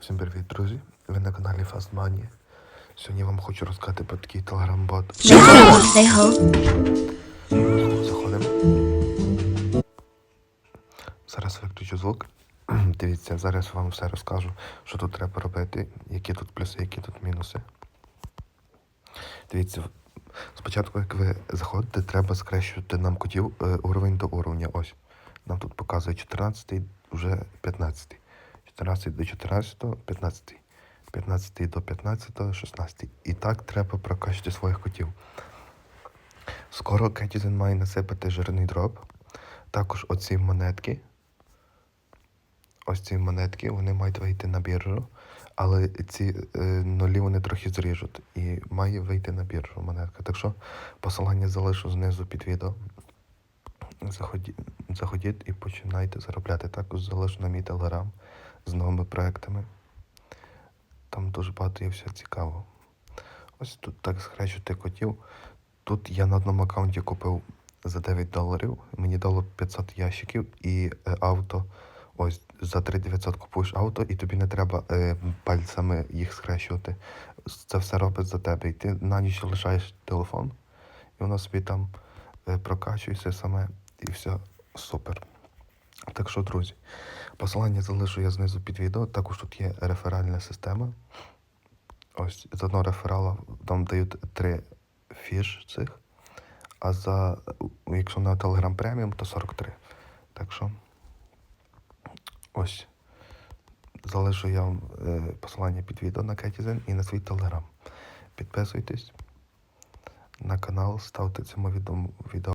Всім привіт, друзі! Ви на каналі Fast Money. Сьогодні вам хочу розказати про такий телеграм-бот. Заходимо. Зараз виключу звук. Дивіться, зараз вам все розкажу, що тут треба робити, які тут плюси, які тут мінуси. Дивіться, спочатку, як ви заходите, треба скрещувати нам котів е, уровень до уровня. Ось. Нам тут показує 14, вже 15. 14 до 14, 15. 15 до 15, 16. І так треба прокачати своїх котів. Скоро Кетізен має насипати жирний дроп. Також оці монетки. Ось ці монетки, вони мають вийти на біржу, але ці е, нулі вони трохи зріжуть. І має вийти на біржу монетка. Так що посилання залишу знизу під відео. Заходіть, заходіть і починайте заробляти. Також залишу на мій телеграм з новими проектами. Там дуже багато є всього цікавого. Ось тут так схрещувати котів. Тут я на одному аккаунті купив за 9 доларів. Мені дало 500 ящиків і е, авто. Ось за 3900 купуєш авто, і тобі не треба е, пальцями їх схрещувати. Це все робить за тебе. І ти на ніч лишаєш телефон, і воно собі там е, прокачується саме, і все супер. Так що, друзі, посилання залишу я знизу під відео. Також тут є реферальна система. Ось з одного реферала там дають три фіш цих, а за якщо на Telegram преміум, то 43. Так що ось залишу я вам е, посилання під відео на Кетізен і на свій Telegram. Підписуйтесь на канал, ставте цьому відео